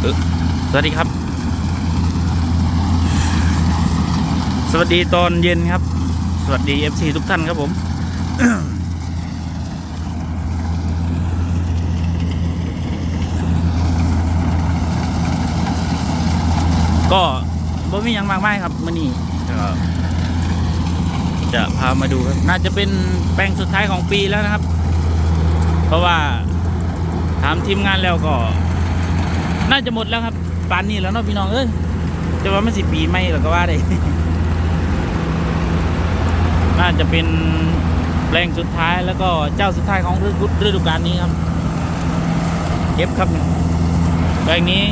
สวัสดีครับ สวัสดีตอนเย็นครับ สวัสดี FC ทุกท่านครับผมก็บ่มีหยังมากมายครับมื่อนี้จะพามาดูครับ น่าจะเป็นแปลงสุดท้ายของปีแล้วนะครับ เพราะว่าถามทีมงานแล้วก็ น่าจะหมดแล้วครับปานนี้แล้วเนาะพี่น้องเอ้ยจะว่ามันสิปีไม่หรอก็ว่าได้น่าจะเป็นแปลงสุดท้ายแล้วก็เจ้าสุดท้ายของฤดูกาลนี้ครับเก็บครับเนี่ยแปลงนี้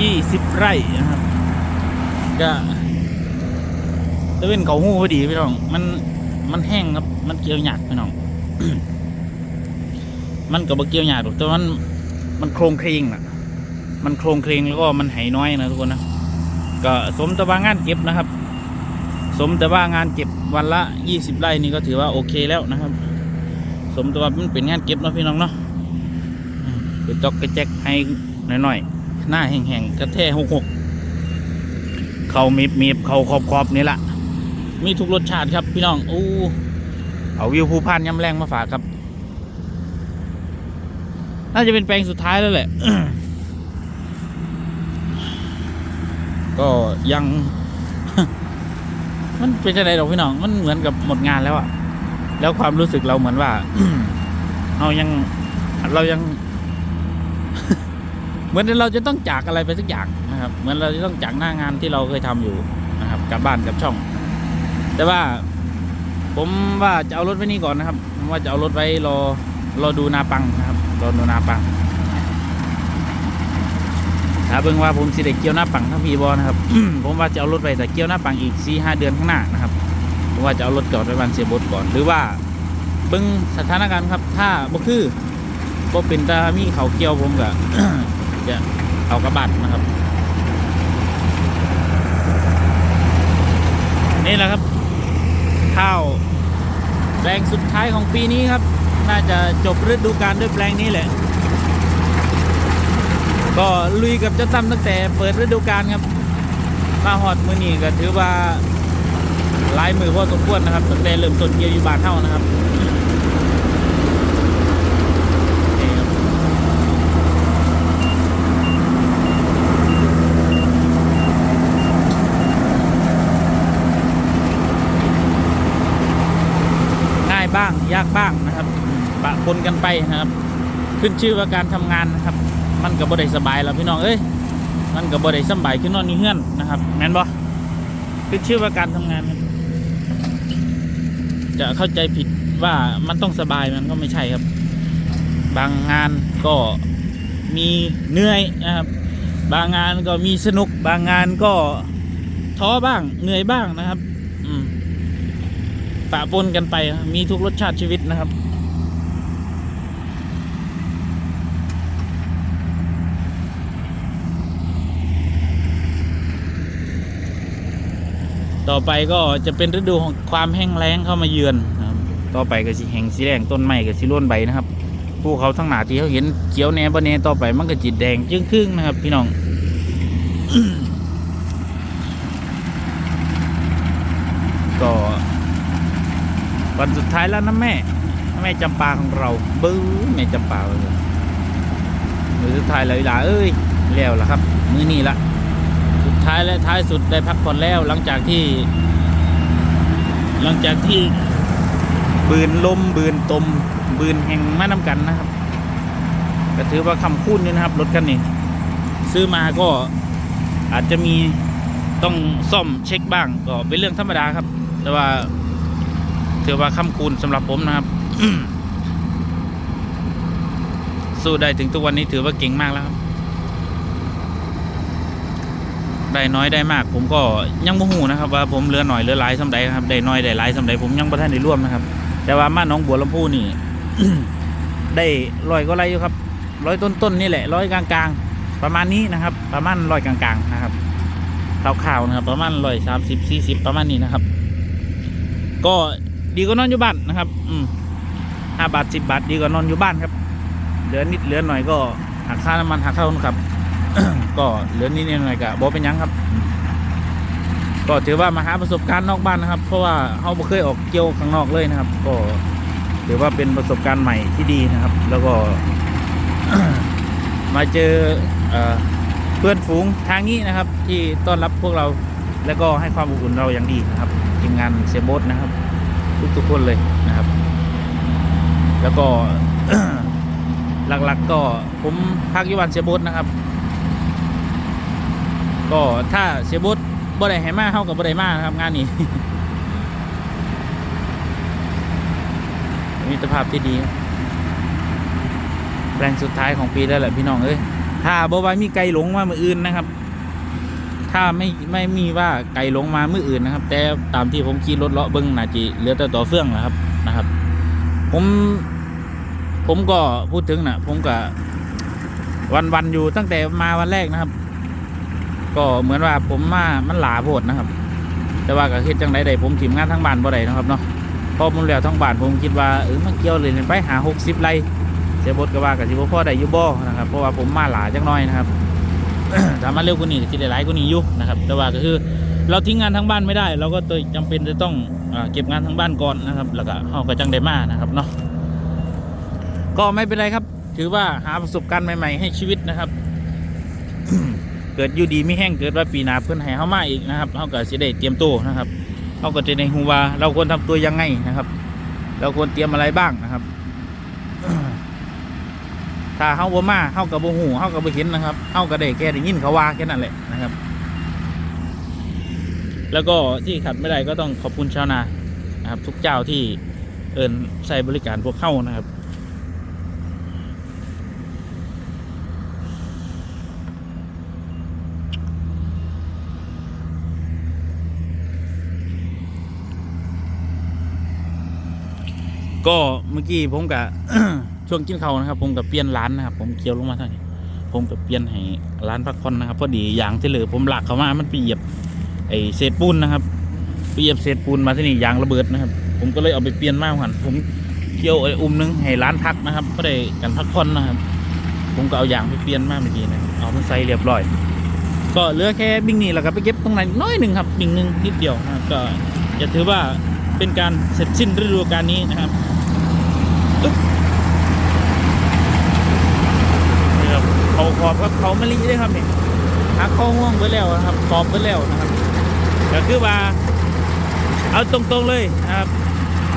ยี่สิบไร่นะครับก็ตะเวนเขาหูพอดีพี่น้องมันมันแห้งครับ มันเกี่ยวหยากพี่น้อง มันกับบเกี่ยวหยากหรอกแต่มันมันโครงเครงน่ะ มันโครงเครงแล้วก็มันไหน้อยนะทุกคนนะก็สมแต่ว่างานเก็บนะครับ สมแต่ว่างานเก็บวันละยี่สิบไร่นี่ก็ถือว่าโอเคแล้วนะครับ สมแต่ว่ามันเป็นงานเก็บนะพี่น้องเนาะอืมไปจอกกระแจกให้หน่อยๆหน้าแห้งๆกระแทหกหกเขามีบมีบเขาขอบขอบนี่แหละมีทุกรสชาติครับพี่น้องอู้เอาวิวภูพานย้ำแรงมาฝากครับ น่าจะเป็นแปลงสุดท้ายแล้วแหละ ก็ยัง มันเป็นอะไรหรอกพี่น้อง มันเหมือนกับหมดงานแล้วอะแล้วความรู้สึกเราเหมือนว่าเรายังเรายัง เหมือนเราจะต้องจากอะไรไปสักอย่างนะครับ เหมือนเราจะต้องจากหน้างานที่เราเคยทำอยู่นะครับกลับบ้านกลับช่อง แต่ว่า ผมว่าจะเอารถไว้นี่ก่อนนะครับผมว่าจะเอารถไว้รอรอดูนาปังนะครับรอดูนาปัง ถ้าเบิ่งว่าผมสิได้เกี่ยวหน้าปังทั้งพีบอนะครับ ผมว่าจะเอารถไปแต่เกี่ยวหน้าปังอีกสี่ห้าเดือนข้างหน้านะครับผมว่าจะเอารถจอดไว้บ้านเสียบดก่อน หรือว่าเบิ่งสถานการณ์ครับถ้าบ่คือบ่เป็นตามีเขาเกี่ยวผมก็จะเอากระบะนะครับนี่แหละครับ ข้าวแปลงสุดท้ายของปีนี้ครับ น่าจะจบฤดูกาลด้วยแปลงนี้แหละ ก็ลุยกับเจ้าตั้มตั้งแต่เปิดฤดูกาลครับ มาฮอดมือนี้ก็ถือว่าลายมือพอสมควรนะครับตั้งแต่เริ่มต้นเกี่ยวอยู่บานเท่านะครับนี่ครับง่ายบ้างยากบ้างนะครับปะปนกันไปนะครับ ขึ้นชื่อว่าการทำงานนะครับ มันก็บ่ได้สบายแล้วพี่น้องเอ้ยมันก็บ่ได้สบายขึ้นนอนนี่เฮือนนะครับแม่นบ่ขึ้นชื่อว่าการทำงานจะเข้าใจผิดว่ามันต้องสบายมันก็ไม่ใช่ครับ บางงานก็มีเหนื่อยนะครับ บางงานก็มีสนุก บางงานก็ท้อบ้างเหนื่อยบ้างนะครับอืมปะปนกันไป มีทุกรสชาติชีวิตนะครับ ต่อไปก็จะเป็นฤดูของความแห้งแล้งเข้ามาเยือนนะครับต่อไปก็สิแห้งสีแดงต้นไม้ก็สิร่วนใบนะครับภูเขาทั้งหนาที่เขาเห็นเขียวแหนบแหนต่อไปมันก็จิตแดงจึ้งครึ่งนะครับ พี่น้องก็วันสุดท้ายแล้วนะแม่แม่จำปาของเราบื้อแม่จำปาเลยมือสุดท้ายแล้วอีหลาเอ้ยแล้วล่ะครับ มือนี้ละ ท้ายและท้ายสุดได้พักผ่อนแล้ว หลังจากที่ หลังจากที่บืนลมบืนตมบืนแห่งมาน้ำกันนะครับก็ถือว่าคำคูณนี่นะครับรถคันนี้ ซื้อมาก็อาจจะมีต้องซ่อมเช็คบ้างก็เป็นเรื่องธรรมดาครับ แต่ว่าถือว่าคำคูณสำหรับผมนะครับ สู้ได้ถึงทุกวันนี้ถือว่าเก่งมากแล้วครับ ได้น้อยได้มาก ผมก็ยังบ่ฮู้นะครับ ว่าผมเหลือหน่อยเหลือหลายสำใดครับได้น้อยได้หลายสำใดผมยังบ่ทันได้ร่วมนะครับ แต่ว่ามาน้องบัวลำพูนี่ ได้ร้อยก็ไรอยู่ครับร้อยต้นๆนี่แหละร้อยกลางๆ ประมาณนี้นะครับ ประมาณร้อยกลางๆนะครับข่าวๆนะครับ ประมาณร้อยสามสิบสี่สิบประมาณนี้นะครับ ก็ดีกว่านอนอยู่บ้านนะครับ อืมห้าบาทสิบบาทดีกว่านอนอยู่บ้านครับ เหลือนิดเหลือหน่อยก็หักค่าน้ำมันหักค่าคนขับ ก็เหลือนิดๆหน่อยก็บ่เป็นยังครับ ก็ถือว่ามาหาประสบการณ์นอกบ้านนะครับ เพราะว่าเราบ่เคยออกเกี่ยวข้างนอกเลยนะครับ ก็ถือว่าเป็นประสบการณ์ใหม่ที่ดีนะครับ แล้วก็มาเจอเอเพื่อนฝูงทางนี้นะครับ ที่ต้อนรับพวกเราแล้วก็ให้ความอบอุ่นเราอย่างดีนะครับทีมงานเซโบสนะครับ ทุกๆคนเลยนะครับ แล้วก็หลักๆก็ผมพักยู่บ้านเซโบสนะครับ ก็ถ้าเซยโบสบ่ได้ให้มาเข้ากับบ่ได้มานะครับงานนี้มิตรภาพที่ดีครับแปลงสุดท้ายของปีแล้วแหละพี่น้องเอ้ยถ้าบ่ว่ามีไก่หลงมามืออื่นนะครับ ถ้าไม่ไม่มีว่าไก่หลงมามืออื่นนะครับ แต่ตามที่ผมขี่รถเลาะเบิ้งนาจีเหลือแต่ต่อเฟื่องนะครับนะครับ ผมผมก็พูดถึงนะผมก็วันวันอยู่ตั้งแต่มาวันแรกนะครับ ก็เหมือนว่าผมมามันหลาโพดนะครับ แต่ว่าก็คิดจังไดได้ผมทีมงานทั้งบ้านบ่ได้นะครับเนาะพอผมแล้วทั้งบ้านผมคิดว่าเออมันเกี่ยวเลยไปหาหกสิบไร่เสียบทก็ว่ากับสิบ่พ่อได้ยู่บ่นะครับเพราะว่าผมมาหลาจังน้อยนะครับถ้ามาเร็วกว่านี้ก็สิได้หลายกว่านี้อยู่นะครับ แต่ว่าก็คือเราทิ้งงานทั้งบ้านไม่ได้ เราก็ตัวจำเป็นจะต้องอเก็บงานทั้งบ้านก่อนนะครับ แล้วก็เฮาก็จังได้มานะครับเนาะก็ไม่เป็นไรครับ ถือว่าหาประสบการณ์ใหม่ ๆ ให้ชีวิตนะครับ เกิดอยู่ดีไม่แห้งเกิดว่าปีหนาเพื่อนให้เข้ามาอีกนะครับเขาก็จะได้เตรียมตัวนะครับเขาก็จะในหูว่าเราควรทำตัวยังไงนะครับ เราควรเตรียมอะไรบ้างนะครับ ถ้าเขาบ่มาเขากับบ่หูเขากับบ่เห็นนะครับเขาก็ได้แค่ได้ยินเขาว่าแค่นั้นแหละนะครับ แล้วก็ที่ขัดไม่ได้ก็ต้องขอบคุณชาวนานะครับ ทุกเจ้าที่เอินใช้บริการพวกเข้านะครับ ก็เมื่อกี้ผมกับช่วงกินข้าวนะครับ ผมกับเปลี่ยนร้านนะครับ ผมเคี้ยวลงมาทางนี้ผมกับเปลี่ยนให้ร้านพักผ่อนนะครับพอดีอย่างที่เหลือผมหลักเขามามันไปเหยียบไอเศษปูนนะครับไปเหยียบเศษปูนมาที่นี่ยางระเบิดนะครับ ผมก็เลยเอาไปเปลี่ยนมากหันผมเคี่ยวไออุ้มนึงให้ร้านพักนะครับก็ได้กันพักผ่อนนะครับ ผมก็เอายางไปเปลี่ยนมากเมื่อกี้นะเอามันใส่เรียบร้อย ก็เหลือแค่บิ่งนี่แล้วก็ไปเก็บตรงไหนน้อยหนึ่งครับบิ่งหนึ่งนิดเดียวนะก็จะถือว่า เป็นการเสร็จสิ้นฤดูกาลนี้นะครับนี่ครับเขาขอบครับเขามะลิด้วยครับนี่หักข้อห่วงไปแล้วนะครับขอบไปแล้วนะครับก็คือว่า เอาตรงๆเลยนะครับ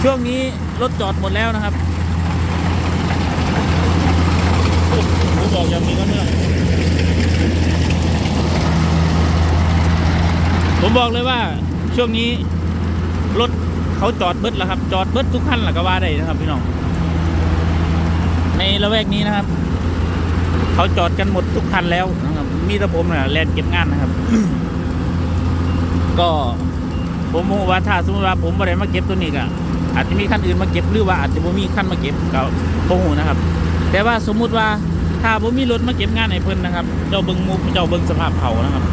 ช่วงนี้รถจอดหมดแล้วนะครับโอ้ผมบอกอย่างนี้ก็เนื่องผมบอกเลยว่าช่วงนี้รถ เขาจอดเบิดแล้วครับ จอดเบิดทุกคันหละก็ว่าได้นะครับ พี่น้อง ในละแวกนี้นะครับ เขาจอดกันหมดทุกคันแล้วนะครับ มีแต่ผมเนี่ยแลนเก็บงานนะครับ ก็ผมมองว่าถ้าสมมติว่าผมไม่ได้มาเก็บตัวนี้ก็อาจจะมีคันอื่นมาเก็บหรือว่าอาจจะบ่มีคันมาเก็บก็บ่ฮู้นะครับ แต่ว่าสมมุติว่าถ้าบ่มีรถมาเก็บงานให้เพิ่นนะครับ เจ้าเบิ่งมุกเจ้าเบิ่งสภาพเขานะครับ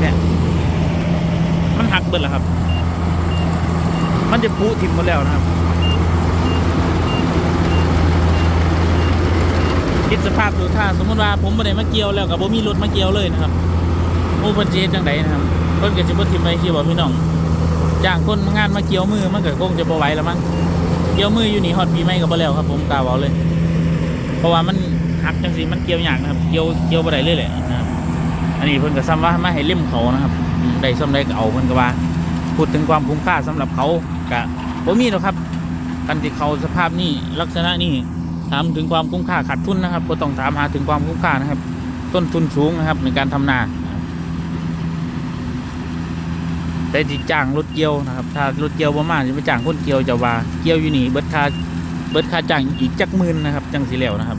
เนี่ยมันหักเบิดแล้วครับ มันจะพุทิ่มหมดแล้วนะครับคิดสภาพดูถ้าสมมติว่าผมไม่ได้มาเกี่ยวแล้วกับผมมีรถมาเกี่ยวเลยนะครับโอ้เพิ่นสิเฮ็ดจังไดนะครับเพิ่นก็สิบ่ทิ่มไปที่บ่พี่น้องจ้างคนมางานมาเกี่ยวมือมันก็คงจะบ่ไหวแล้วมั้งเกี่ยวมืออยู่นี่ฮอดปีใหม่ก็บ่แล้วครับ ผมกล่าวเอาเลย เพราะว่ามันหักจังซี่มันเกี่ยวยากนะครับ เกี่ยวเกี่ยวบ่ได้เลยแหละนะครับอันนี้เพิ่นก็ซ้ำว่ามาให้เล่มเขานะครับได้ซ้ำได้ก็เอาเพิ่นก็ว่า พูดถึงความคุ้มค่าสำหรับเขาก็บ่มีหรอกครับกันที่เขาสภาพนี้ลักษณะนี้ถามถึงความคุ้มค่าขาดทุนนะครับก็ต้องถามหาถึงความคุ้มค่านะครับ ต้นทุนสูงนะครับในการทำนาแต่ที่จ้างรถเกี่ยวนะครับ ถ้ารถเกี่ยวประมาณจะไปจ้างคนเกี่ยวจะว่าเกี่ยวอยู่นี่เบิดค่าเบิดค่าจ้างอีกจักหมื่นนะครับ จังสีแล้วนะครับ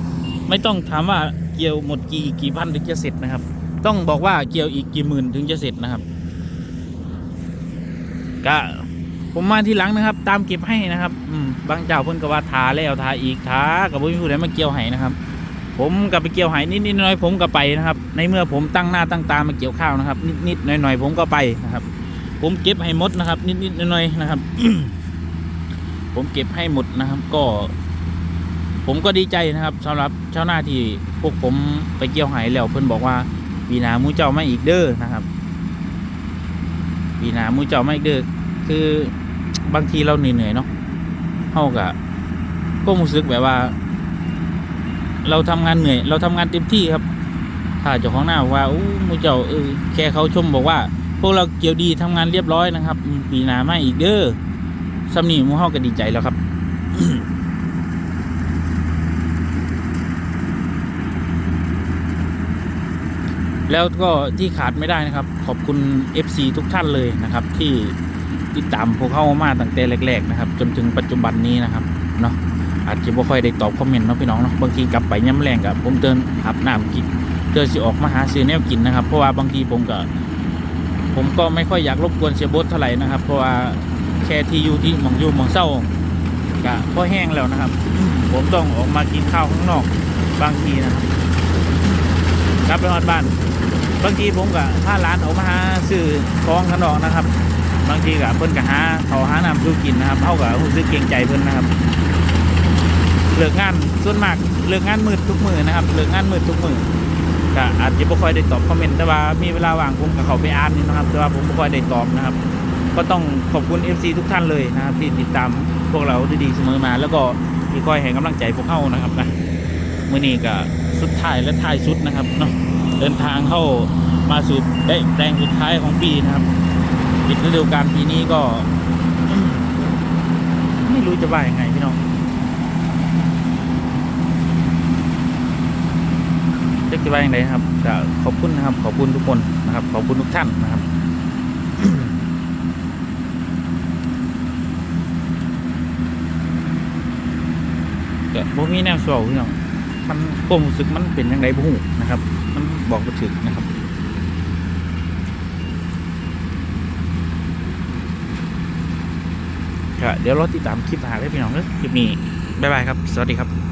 ไม่ต้องถามว่าเกี่ยวหมดกี่กี่พันถึงจะเสร็จนะครับ ต้องบอกว่าเกี่ยวอีกกี่หมื่นถึงจะเสร็จนะครับ ก็ผมมาทีหลังนะครับ ตามเก็บให้นะครับอืมบางเจ้าเพิ่นก็ว่าทาแล้วทาอีกทากับบ่มีผู้ใดมาเกี่ยวให้นะครับ ผมกับไปเกี่ยวให้นิดนิดๆน่อยๆผมก็ไปนะครับ ในเมื่อผมตั้งหน้าตั้งตามาเกี่ยวข้าวนะครับ นิดนิดๆหน่อยๆผมก็ไปนะครับ ผมเก็บให้หมดนะครับ นิดนิดๆน่อยๆนะครับ ผมเก็บให้หมดนะครับ ก็ ผมก็ดีใจนะครับสำหรับชาวนาที่พวกผมไปเกี่ยวไหายแล้วเพิ่นบอกว่าปีนามูเจ้าม่อีกเด้อนะครับ ปีหนามูเจ้าไม่เด้อคือบางทีเราเหนื่อยๆเนาะเฮาก็ก็รู้สึกแบบว่า เราทำงานเหนื่อย เราทำงานเต็มที่ครับถ้าเจ้าของหน้าบอกว่าอู้มูเจ้าเออแค่เขาชมบอกว่า พวกเราเกี่ยวดีทำงานเรียบร้อยนะครับ ปีหนาไม่อีกเด้อสำนีหมูเฮาก็ดีใจแล้วครับ แล้วก็ที่ขาดไม่ได้นะครับ ขอบคุณ FC ทุกท่านเลยนะครับ ที่ติดตามพวกเข้ามาตั้งแต่แรก ๆ นะครับ จนถึงปัจจุบันนี้นะครับเนาะอาจจะบ่ค่อยได้ตอบคอมเมนต์เนาะพี่น้องเนาะบางทีกลับไปย่ำแรงกับผมเดินอาบน้ำกินเดินสิออกมาหาซื้อแนวกินนะครับ เพราะว่าบางทีผมก็ผมก็ไม่ค่อยอยากรบกวนเสียบดเท่าไหร่นะครับ เพราะว่าแค่ที่อยู่ที่มองอยู่มองเศร้ากะพอแห้งแล้วนะครับ ผมต้องออกมากินข้าวข้างนอกบางทีนะครับกลับไปนอนบ้าน บางทีผมก็พาร้านออกมาหาซื้อของขนอกนะครับ บางทีก็เพิ่นก็หาเขาหาน้ำสู้อกินนะครับเฮาก็รู้สึกเกรงใจเพิ่นนะครับเลิกงานส่วนมากเลิกงานมืดทุกมือนะครับเลิกงานมืดทุกมือก็อาจจะบ่ค่อยได้ตอบคอมเมนต์แต่ว่ามีเวลาว่างผมก็เขาไปอ่านนี่นะครับ แต่ว่าผมบ่ค่อยได้ตอบนะครับ ก็ต้องขอบคุณ FC ทุกท่านเลยนะครับ ที่ติดตามพวกเราดีๆเสมอมา แล้วก็ที่คอยให้กำลังใจพวกเฮานะครับนะมื้อนี้ก็สุดท้ายและท้ายสุดนะครับเนาะ เดินทางเข้ามาสู่ได้แดงสุดท้ายของปีนะครับปิดฤดูกาลปีนี้ก็ ไม่รู้จะว่ายังไงพี่น้องจะว่าอย่างไรครับก็ขอบคุณนะครับ ขอบคุณทุกคนนะครับ ขอบคุณทุกท่านนะครับก็บ่มีแนวสวพี่น้องมันความรู้สึกมันเป็นยังไงบ่ฮู้นะครับ บอกบ่ถึงนะครับค่ะเดี๋ยวรอติดตามคลิปหาได้พี่น้องเนอะคลิปนี้ บ๊ายบายครับ สวัสดีครับ